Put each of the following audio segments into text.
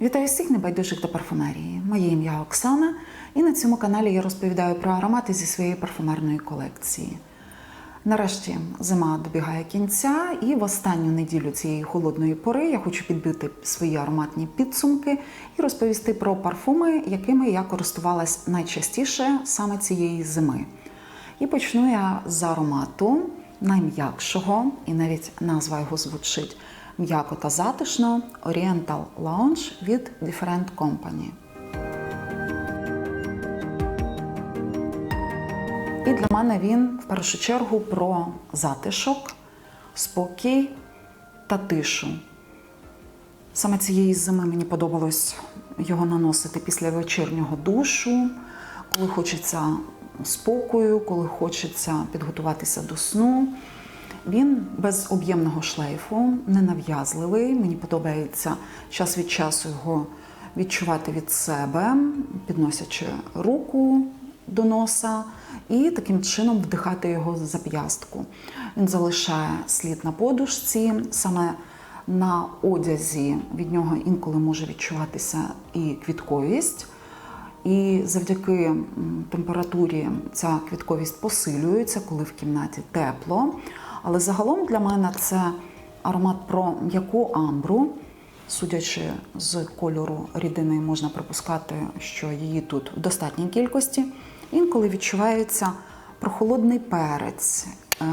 Вітаю всіх небайдужих до парфумерії. Моє ім'я Оксана, і на цьому каналі я розповідаю про аромати зі своєї парфумерної колекції. Нарешті зима добігає кінця, і в останню неділю цієї холодної пори я хочу підбити свої ароматні підсумки і розповісти про парфуми, якими я користувалась найчастіше саме цієї зими. І почну я з аромату найм'якшого, і навіть назва його звучить м'яко та затишно Oriental Lounge від Different Company. І для мене він в першу чергу про затишок, спокій та тишу. Саме цієї зими мені подобалось його наносити після вечірнього душу, коли хочеться спокою, коли хочеться підготуватися до сну. Він без об'ємного шлейфу, ненав'язливий. Мені подобається час від часу його відчувати від себе, підносячи руку до носа і таким чином вдихати його з зап'ястку. Він залишає слід на подушці, саме на одязі від нього інколи може відчуватися і квітковість. І завдяки температурі ця квітковість посилюється, коли в кімнаті тепло. Але загалом для мене це аромат про м'яку амбру. Судячи з кольору рідини, можна припускати, що її тут в достатній кількості. Інколи відчувається прохолодний перець, Е,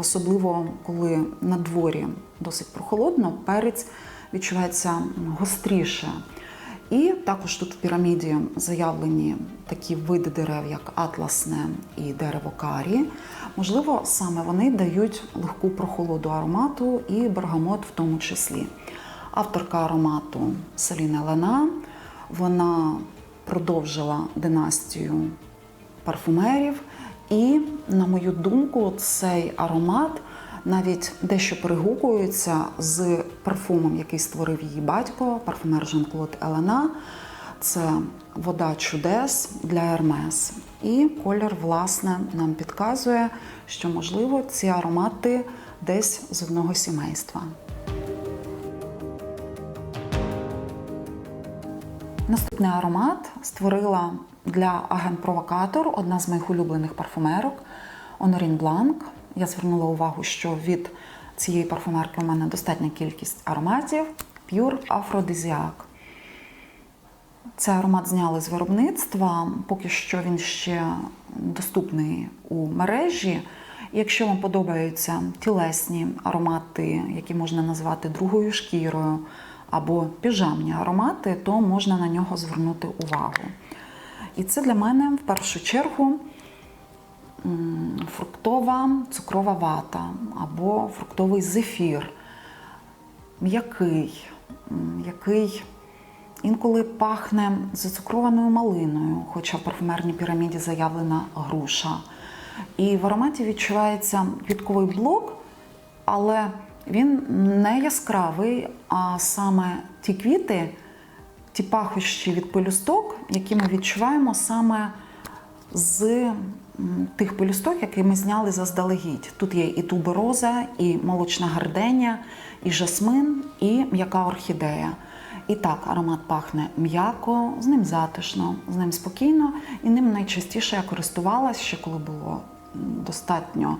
особливо коли на дворі досить прохолодно, перець відчувається гостріше. І також тут в піраміді заявлені такі види дерев, як атласне і дерево карі. Можливо, саме вони дають легку прохолоду аромату і бергамот в тому числі. Авторка аромату Селіна Лена. Вона продовжила династію парфумерів. І, на мою думку, цей аромат навіть дещо перегукується з парфумом, який створив її батько, парфумер Жан-Клод Елена. Це вода чудес для Ермес. І колір, власне, нам підказує, що, можливо, ці аромати десь з одного сімейства. Наступний аромат створила для агент-провокатор, одна з моїх улюблених парфумерок Honorine Blanc. Я звернула увагу, що від цієї парфумерки у мене достатня кількість ароматів Pure Aphrodisiac. Цей аромат зняли з виробництва. Поки що він ще доступний у мережі. Якщо вам подобаються тілесні аромати, які можна назвати другою шкірою, або піжамні аромати, то можна на нього звернути увагу. І це для мене в першу чергу фруктова цукрова вата або фруктовий зефір. М'який, який інколи пахне зацукрованою малиною, хоча в парфумерній піраміді заявлена груша. І в ароматі відчувається квітковий блок, але він не яскравий, а саме ті квіти, ті пахощі від пелюсток, які ми відчуваємо саме з тих пелюсток, які ми зняли заздалегідь. Тут є і тубероза, і молочна гарденя, і жасмин, і м'яка орхідея. І так, аромат пахне м'яко, з ним затишно, з ним спокійно, і ним найчастіше я користувалась ще коли було достатньо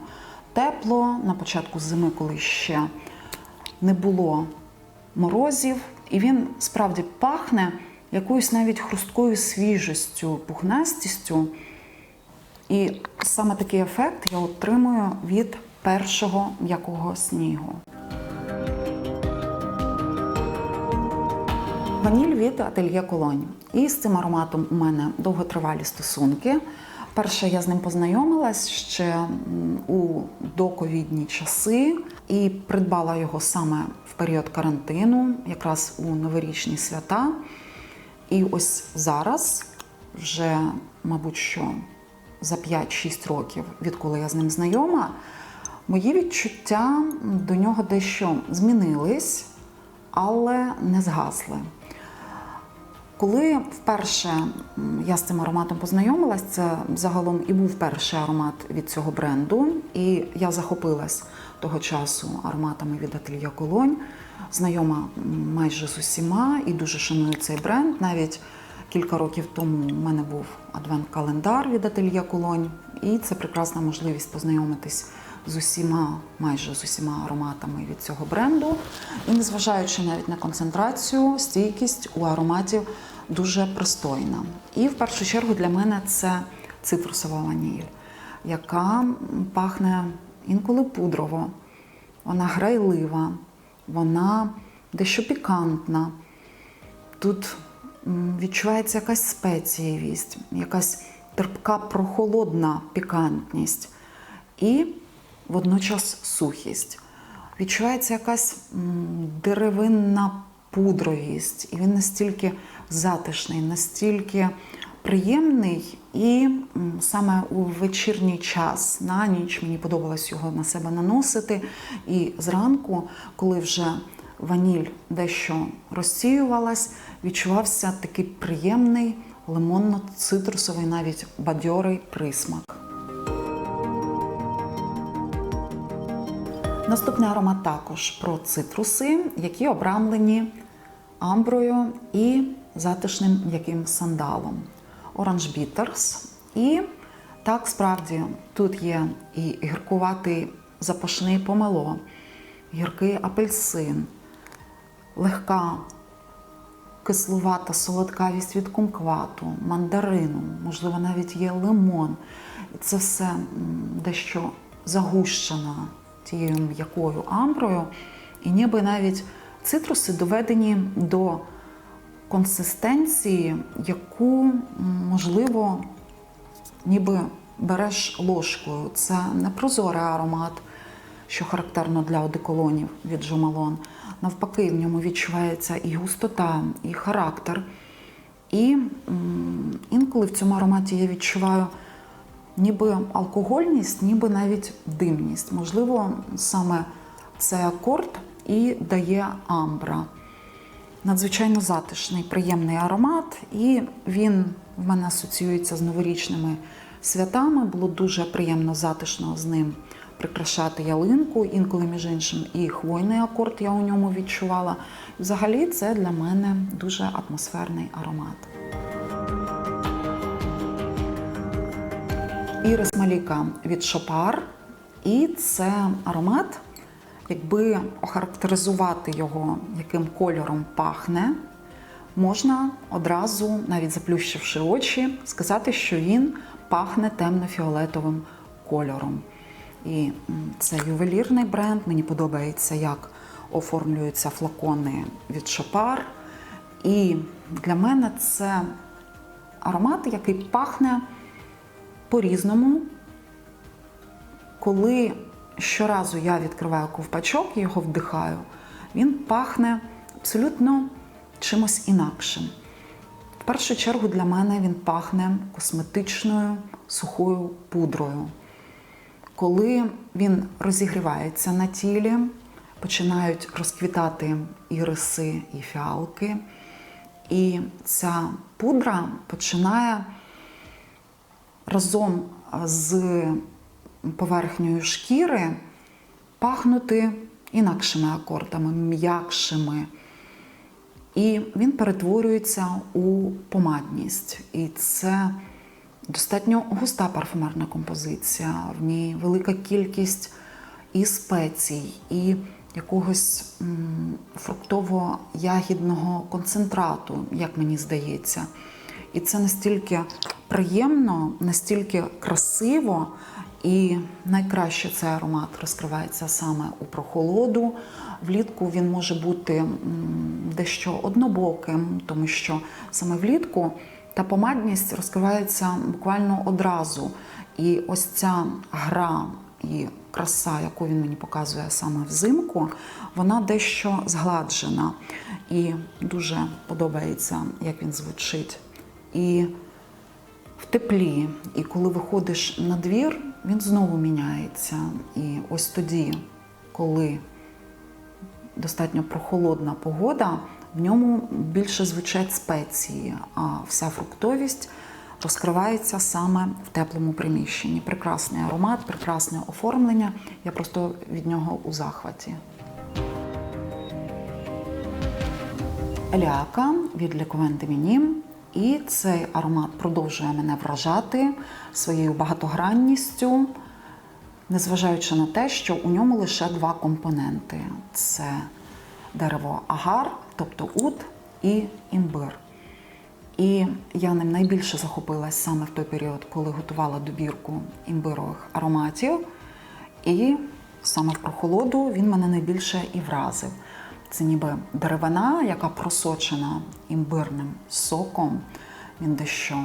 тепло, на початку зими, коли ще не було морозів, і він справді пахне якоюсь навіть хрусткою свіжістю, пухнастістю. І саме такий ефект я отримую від першого м'якого снігу. Ваніль від ательє Колонь. І з цим ароматом у мене довготривалі стосунки. Перше, я з ним познайомилась ще у доковідні часи і придбала його саме в період карантину, якраз у новорічні свята. І ось зараз, вже, мабуть, що за 5-6 років, відколи я з ним знайома, мої відчуття до нього дещо змінились, але не згасли. Коли вперше я з цим ароматом познайомилась, це загалом і був перший аромат від цього бренду, і я захопилась того часу ароматами від Ательє Колонь. знайома майже з усіма і дуже шаную цей бренд. Навіть кілька років тому у мене був адвент-календар від ательє Колонь, і це прекрасна можливість познайомитись з усіма, майже з усіма ароматами від цього бренду. І незважаючи навіть на концентрацію, стійкість у ароматів дуже пристойна. І в першу чергу для мене це цитрусова ваніль, яка пахне інколи пудрово, вона грайлива, вона дещо пікантна. Тут відчувається якась спецієвість, якась терпка прохолодна пікантність і водночас сухість. Відчувається якась деревинна пудровість, і він настільки затишний, настільки приємний. І саме у вечірній час на ніч мені подобалось його на себе наносити. І зранку, коли вже ваніль дещо розсіювалась, відчувався такий приємний лимонно-цитрусовий, навіть бадьорий присмак. Наступний аромат також про цитруси, які обрамлені амброю і затишним м'яким сандалом. Orange Bitters. І так, справді, тут є і гіркуватий запашний помело, гіркий апельсин, легка кислувата солодкавість від кумквату, мандарину, можливо, навіть є лимон. Це все дещо загущено тією м'якою амброю. І ніби навіть цитруси доведені до консистенції, яку, можливо, ніби береш ложкою. Це не прозорий аромат, що характерно для одеколонів від Жомалон. Навпаки, в ньому відчувається і густота, і характер. І інколи в цьому ароматі я відчуваю ніби алкогольність, ніби навіть димність. Можливо, саме цей акорд і дає амбра. Надзвичайно затишний, приємний аромат, і він в мене асоціюється з новорічними святами. Було дуже приємно затишно з ним прикрашати ялинку, інколи, між іншим, і хвойний акорд я у ньому відчувала. Взагалі, це для мене дуже атмосферний аромат. Ірис Маліка від Шопар. І це аромат, якби охарактеризувати його, яким кольором пахне, можна одразу, навіть заплющивши очі, сказати, що він пахне темно-фіолетовим кольором. І це ювелірний бренд. Мені подобається, як оформлюються флакони від Шопар. І для мене це аромат, який пахне по-різному. Коли щоразу я відкриваю ковпачок і його вдихаю, він пахне абсолютно чимось інакшим. В першу чергу для мене він пахне косметичною сухою пудрою. Коли він розігрівається на тілі, починають розквітати іриси і фіалки, і ця пудра починає разом з поверхнею шкіри пахнути інакшими акордами, м'якшими. І він перетворюється у помадність. І це достатньо густа парфумерна композиція. В ній велика кількість і спецій, і якогось фруктово-ягідного концентрату, як мені здається. І це настільки приємно, настільки красиво, і найкраще цей аромат розкривається саме у прохолоду. Влітку він може бути дещо однобоким, тому що саме влітку та помадність розкривається буквально одразу. І ось ця гра і краса, яку він мені показує саме взимку, вона дещо згладжена. І дуже подобається, як він звучить. І в теплі, і коли виходиш на двір, він знову міняється. І ось тоді, коли достатньо прохолодна погода, в ньому більше звучать спеції, а вся фруктовість розкривається саме в теплому приміщенні. Прекрасний аромат, прекрасне оформлення. Я просто від нього у захваті. Еліака від Лікувенти Мінім. І цей аромат продовжує мене вражати своєю багатогранністю, незважаючи на те, що у ньому лише два компоненти: це дерево агар, тобто ут і імбир. І я ним найбільше захопилась саме в той період, коли готувала добірку імбирових ароматів. І саме в прохолоду він мене найбільше і вразив. Це ніби деревина, яка просочена імбирним соком. Він дещо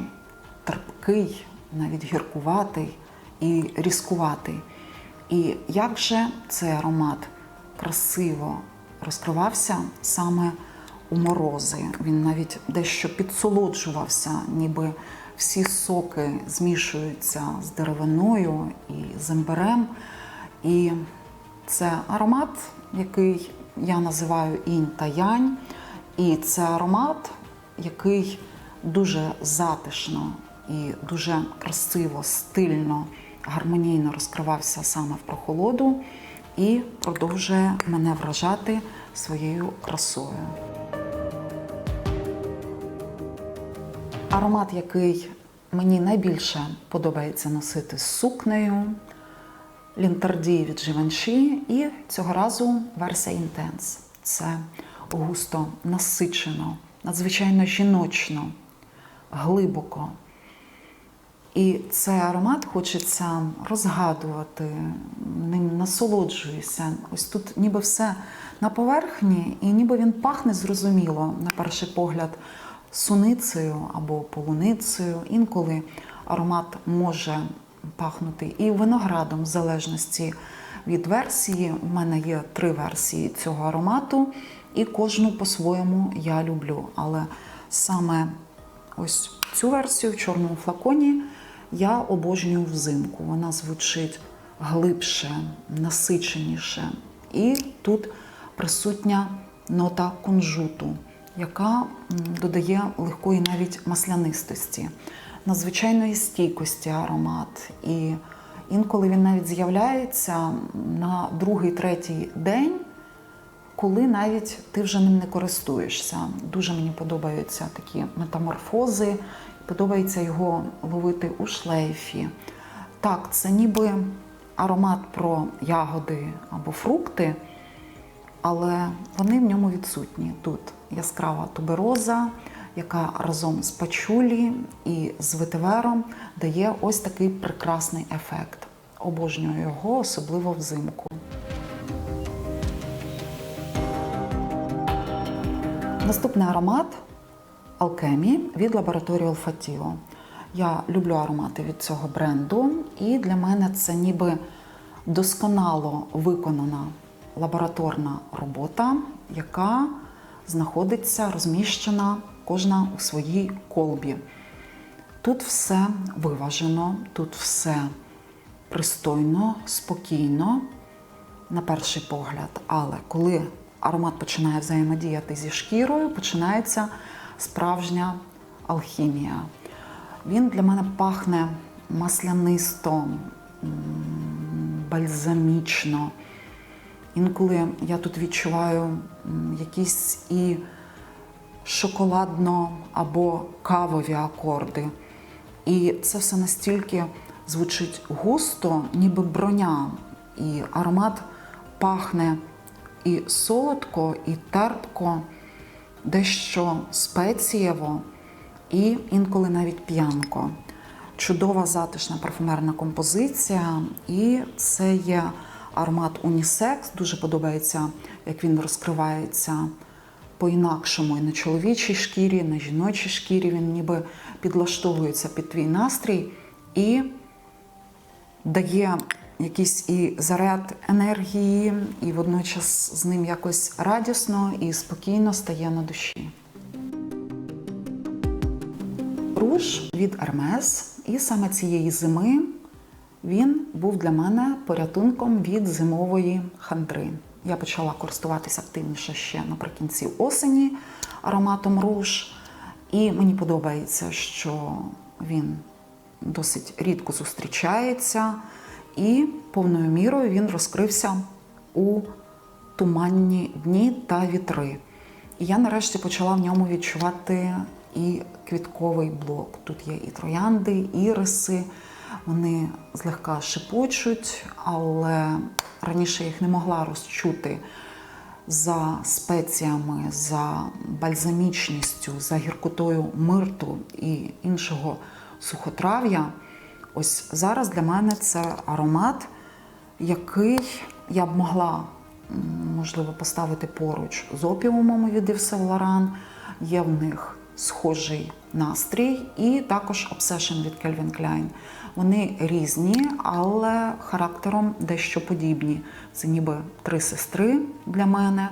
терпкий, навіть гіркуватий і різкуватий. І як же цей аромат красиво розкривався саме у морози. Він навіть дещо підсолоджувався, ніби всі соки змішуються з деревиною і з імбирем. І це аромат, який я називаю інь та янь. І це аромат, який дуже затишно і дуже красиво, стильно, гармонійно розкривався саме в прохолоду і продовжує мене вражати своєю красою. Аромат, який мені найбільше подобається носити з сукнею, Лінтарді від Givenchy і цього разу версія Intense. Це густо насичено, надзвичайно жіночно, глибоко. І цей аромат хочеться розгадувати, ним насолоджуюся. Ось тут ніби все на поверхні, і ніби він пахне зрозуміло, на перший погляд, суницею або полуницею. Інколи аромат може пахнути і виноградом, в залежності від версії. У мене є три версії цього аромату, і кожну по-своєму я люблю. Але саме ось цю версію в чорному флаконі я обожнюю взимку. Вона звучить глибше, насиченіше. І тут присутня нота кунжуту, яка додає легкої навіть маслянистості, надзвичайної стійкості аромат. І інколи він навіть з'являється на другий, третій день. Коли навіть ти вже ним не користуєшся. Дуже мені подобаються такі метаморфози, подобається його ловити у шлейфі. Так, це ніби аромат про ягоди або фрукти, але вони в ньому відсутні. Тут яскрава тубероза, яка разом з пачулі і з ветивером дає ось такий прекрасний ефект. Обожнюю його, особливо взимку. Наступний аромат Алкемі від лабораторії Olfatio. Я люблю аромати від цього бренду, і для мене це ніби досконало виконана лабораторна робота, яка знаходиться розміщена кожна у своїй колбі. Тут все виважено, тут все пристойно, спокійно, на перший погляд. Але коли аромат починає взаємодіяти зі шкірою, починається справжня алхімія. Він для мене пахне маслянисто, бальзамічно. Інколи я тут відчуваю якісь і шоколадно або кавові акорди. І це все настільки звучить густо, ніби броня. І аромат пахне і солодко, і терпко, дещо спецієво, і інколи навіть п'янко. Чудова затишна парфумерна композиція, і це є аромат унісекс. Дуже подобається, як він розкривається по-інакшому і на чоловічій шкірі, і на жіночій шкірі. Він ніби підлаштовується під твій настрій і дає якийсь і заряд енергії, і водночас з ним якось радісно і спокійно стає на душі. Руж від Hermes. І саме цієї зими він був для мене порятунком від зимової хандри. Я почала користуватися активніше ще наприкінці осені ароматом руж. І мені подобається, що він досить рідко зустрічається, і повною мірою він розкрився у туманні дні та вітри. І я нарешті почала в ньому відчувати і квітковий блок. Тут є і троянди, іриси, вони злегка шипочуть, але раніше їх не могла розчути за спеціями, за бальзамічністю, за гіркотою мирту і іншого сухотрав'я. Ось зараз для мене це аромат, який я б могла можливо поставити поруч з опіумами від Yves Saint. Є в них схожий настрій, і також Obsession від Calvin Klein. Вони різні, але характером дещо подібні. Це ніби три сестри для мене,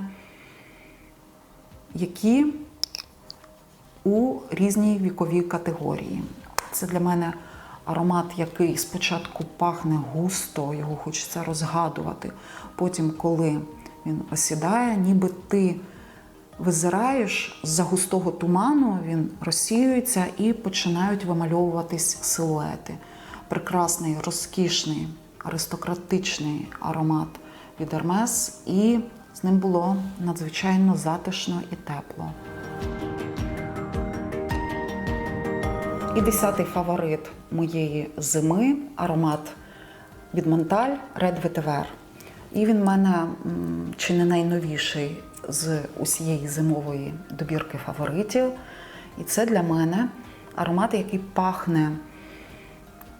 які у різній віковій категорії. Це для мене аромат, який спочатку пахне густо, його хочеться розгадувати. Потім, коли він осідає, ніби ти визираєш з-за густого туману, він розсіюється і починають вимальовуватись силуети. Прекрасний, розкішний, аристократичний аромат від Hermes, і з ним було надзвичайно затишно і тепло. І десятий фаворит моєї зими аромат від Монталь Red Vetiver. І він в мене чи не найновіший з усієї зимової добірки фаворитів. І це для мене аромат, який пахне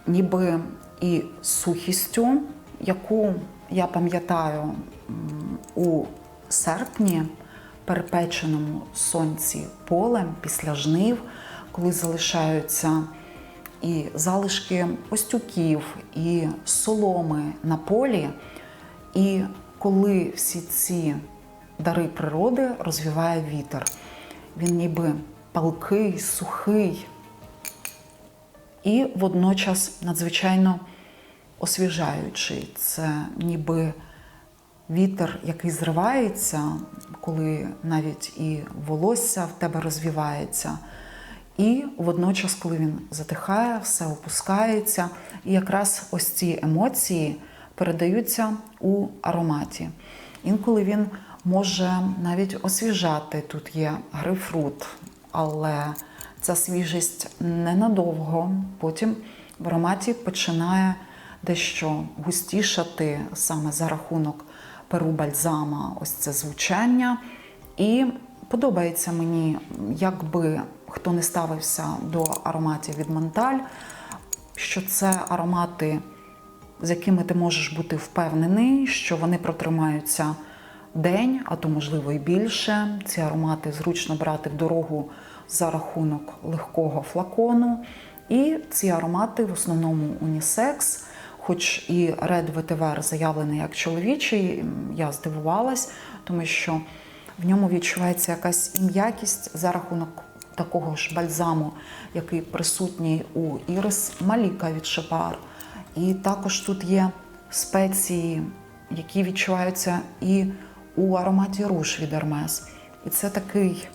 ніби і сухістю, яку я пам'ятаю у серпні, перепеченому сонці полем після жнив, коли залишаються і залишки остюків, і соломи на полі. І коли всі ці дари природи розвіває вітер, він ніби палкий, сухий і водночас надзвичайно освіжаючий. Це ніби вітер, який зривається, коли навіть і волосся в тебе розвівається. І водночас, коли він затихає, все опускається. І якраз ось ці емоції передаються у ароматі. Інколи він може навіть освіжати. Тут є грейпфрут, але ця свіжість ненадовго. Потім в ароматі починає дещо густішати саме за рахунок перу бальзама, ось це звучання. І подобається мені, якби хто не ставився до ароматів від Монталь, що це аромати, з якими ти можеш бути впевнений, що вони протримаються день, а то, можливо, і більше. Ці аромати зручно брати в дорогу за рахунок легкого флакону. І ці аромати в основному унісекс. Хоч і Red Vetiver заявлений як чоловічий, я здивувалась, тому що в ньому відчувається якась м'якість за рахунок такого ж бальзаму, який присутній у Ірис Маліка від Шепар. І також тут є спеції, які відчуваються і у ароматі руш від Hermes. І це такий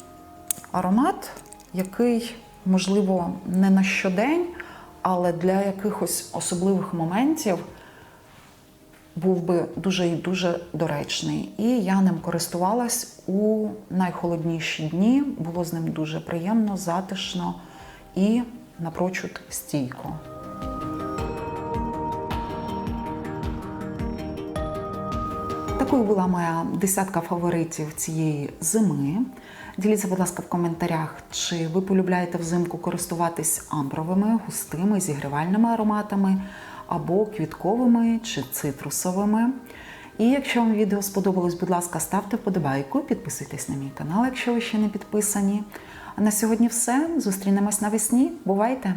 аромат, який, можливо, не на щодень, але для якихось особливих моментів був би дуже і дуже доречний. І я ним користувалась у найхолодніші дні. Було з ним дуже приємно, затишно і напрочуд стійко. Такою була моя десятка фаворитів цієї зими. Діліться, будь ласка, в коментарях, чи ви полюбляєте взимку користуватись амбровими, густими, зігрівальними ароматами, або квітковими чи цитрусовими. І якщо вам відео сподобалось, будь ласка, ставте вподобайку, підписуйтесь на мій канал, якщо ви ще не підписані. А на сьогодні все. Зустрінемось навесні. Бувайте!